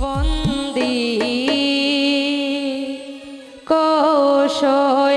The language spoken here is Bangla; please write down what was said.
বন্দী। কৌশল